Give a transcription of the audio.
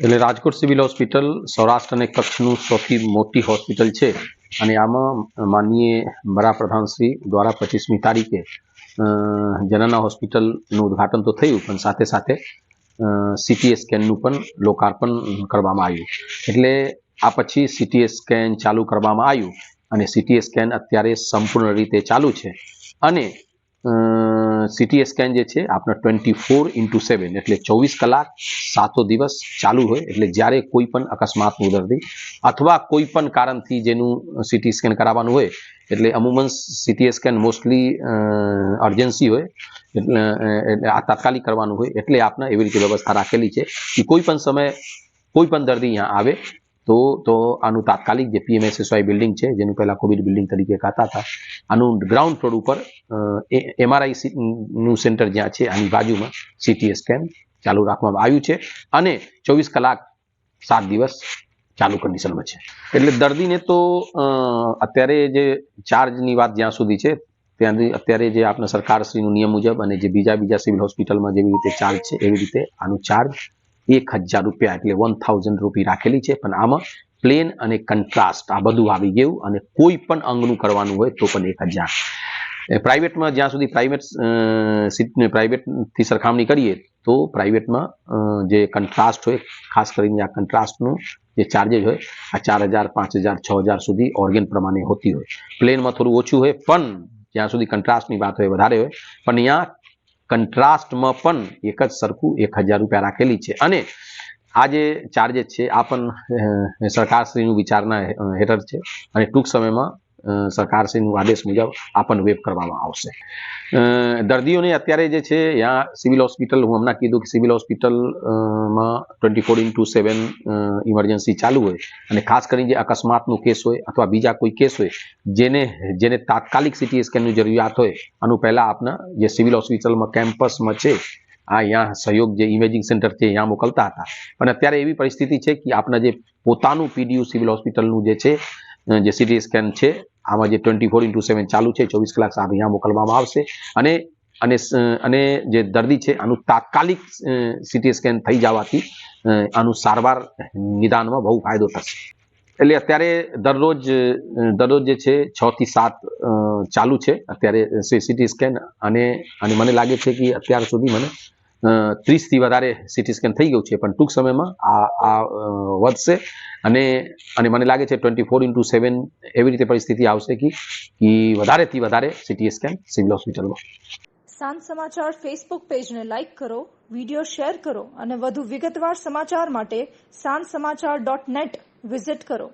એટલે Rajkot civil hospital Saurashtra અને કચ્છનું સૌથી મોટી હોસ્પિટલ છે. અને આમાં માનનીય વડાપ્રધાન શ્રી દ્વારા પચીસમી તારીખે જનના હોસ્પિટલનું ઉદ્ઘાટન તો થયું, પણ સાથે સાથે સીટી સ્કેનનું પણ લોકાર્પણ કરવામાં આવ્યું. એટલે આ પછી સીટી સ્કેન ચાલુ કરવામાં આવ્યું અને સીટી સ્કેન અત્યારે સંપૂર્ણ રીતે ચાલુ છે. અને સીટી સ્કેન જે છે આપણા ટ્વેન્ટી ફોર ઇન્ટુ સેવન એટલે ચોવીસ કલાક સાતો દિવસ ચાલુ હોય, એટલે જ્યારે કોઈ પણ અકસ્માતનું દર્દી અથવા કોઈ પણ કારણથી જેનું સીટી સ્કેન કરાવવાનું હોય, એટલે અમુમન સીટી સ્કેન મોસ્ટલી અર્જન્સી હોય, એટલે આ તાત્કાલિક કરવાનું હોય, એટલે આપણે એવી રીતે વ્યવસ્થા રાખેલી છે કે કોઈ પણ સમયે કોઈ પણ દર્દી અહીંયા આવે તો તો આનું તાત્કાલિક જે પીએમએસએસવાય બિલ્ડિંગ છે, જેનું પહેલાં કોવિડ બિલ્ડિંગ તરીકે કહેતા હતા, આનું ગ્રાઉન્ડ ફ્લોર ઉપર એમઆરઆઈ નું સેન્ટર જ્યાં છે, આની બાજુમાં સીટી સ્કેન ચાલુ રાખવામાં આવ્યું છે અને ચોવીસ કલાક સાત દિવસ ચાલુ કન્ડિશનમાં છે. એટલે દર્દીને તો અત્યારે જે ચાર્જની વાત જ્યાં સુધી છે, ત્યાં અત્યારે જે આપણા સરકારશ્રીનું નિયમ મુજબ અને જે બીજા બીજા સિવિલ હોસ્પિટલમાં જેવી રીતે ચાર્જ છે, એવી રીતે આનું ચાર્જ એક હજાર રૂપિયા એટલે વન થાઉઝન્ડ રૂપી રાખેલી છે. પણ આમાં પ્લેન અને કન્ટ્રાસ્ટ આ બધું આવી ગયું અને કોઈ પણ અંગનું કરવાનું હોય તો પણ એક હજાર. પ્રાઇવેટમાં જ્યાં સુધી પ્રાઇવેટ સીટ પ્રાઇવેટથી સરખામણી કરીએ તો પ્રાઇવેટમાં જે કન્ટ્રાસ્ટ હોય, ખાસ કરીને આ કન્ટ્રાસ્ટનું જે ચાર્જેસ હોય, આ ચાર હજાર, પાંચ હજાર, છ હજાર સુધી ઓર્ગેન પ્રમાણે હોતી હોય. પ્લેનમાં થોડું ઓછું હોય, પણ જ્યાં સુધી કન્ટ્રાસ્ટની વાત હોય, વધારે હોય, પણ અહીંયા કન્ટ્રાસ્ટમાં પણ એક જ સરખું એક હજાર રૂપિયા રાખેલી છે. અને આ જે ચાર્જેસ છે, આ પણ સરકારશ્રીનું વિચારના હેઠળ છે. અને ટૂંક સમયમાં સરકારશ્રીનું આદેશ મુજબ આપણને વેબ કરવામાં આવશે. દર્દીઓને અત્યારે જે છે અહીંયા સિવિલ હોસ્પિટલ હું હમણાં કીધું કે સિવિલ હોસ્પિટલ અ, માં twenty four into seven emergency ચાલુ હોય અને ખાસ કરીને જે અકસ્માતનું કેસ હોય અથવા બીજા કોઈ કેસ હોય જેને જેને તાત્કાલિક સિટી સ્કેનની જરૂરિયાત હોય આનું પહેલાં આપના જે સિવિલ હોસ્પિટલમાં કેમ્પસમાં છે આ અહીંયા સહયોગ જે ઇમેજિંગ સેન્ટર છે અહીંયા મોકલતા હતા. પણ અત્યારે એવી પરિસ્થિતિ છે કે આપના જે પોતાનું પીડીયુ સિવિલ હોસ્પિટલનું જે છે જે સિટી સ્કેન છે આમાં જે ટ્વેન્ટી ફોર ઇન્ટુ સેવન ચાલુ છે, ચોવીસ કલાક સાથે અહીંયા મોકલવામાં આવશે. અને અને અને જે દર્દી છે, આનું તાત્કાલિક સીટી સ્કેન થઈ જવાથી આનું સારવાર નિદાનમાં બહુ ફાયદો થશે. એટલે અત્યારે દરરોજ દરરોજ જે છે, છ થી સાત ચાલુ છે અત્યારે સીટી સ્કેન અને અને મને લાગે છે કે અત્યાર સુધી મને ત્રીસથી વધારે સિટી સ્કેન થઈ ગયું છે, પણ ટૂંક સમયમાં આ આ વધશે. અને અને મને લાગે છે ટ્વેન્ટી ફોર ઇન્ટુ સેવન એવી રીતે પરિસ્થિતિ આવશે કે કે વધારેથી વધારે સીટી સ્કેન સિવિલ હોસ્પિટલમાં. સાંજ સમાચાર ફેસબુક પેજને લાઇક કરો વીડિયો શેર કરો અને વધુ વિગતવાર સમાચાર માટે સાંજ સમાચાર ડોટ નેટ વિઝિટ કરો.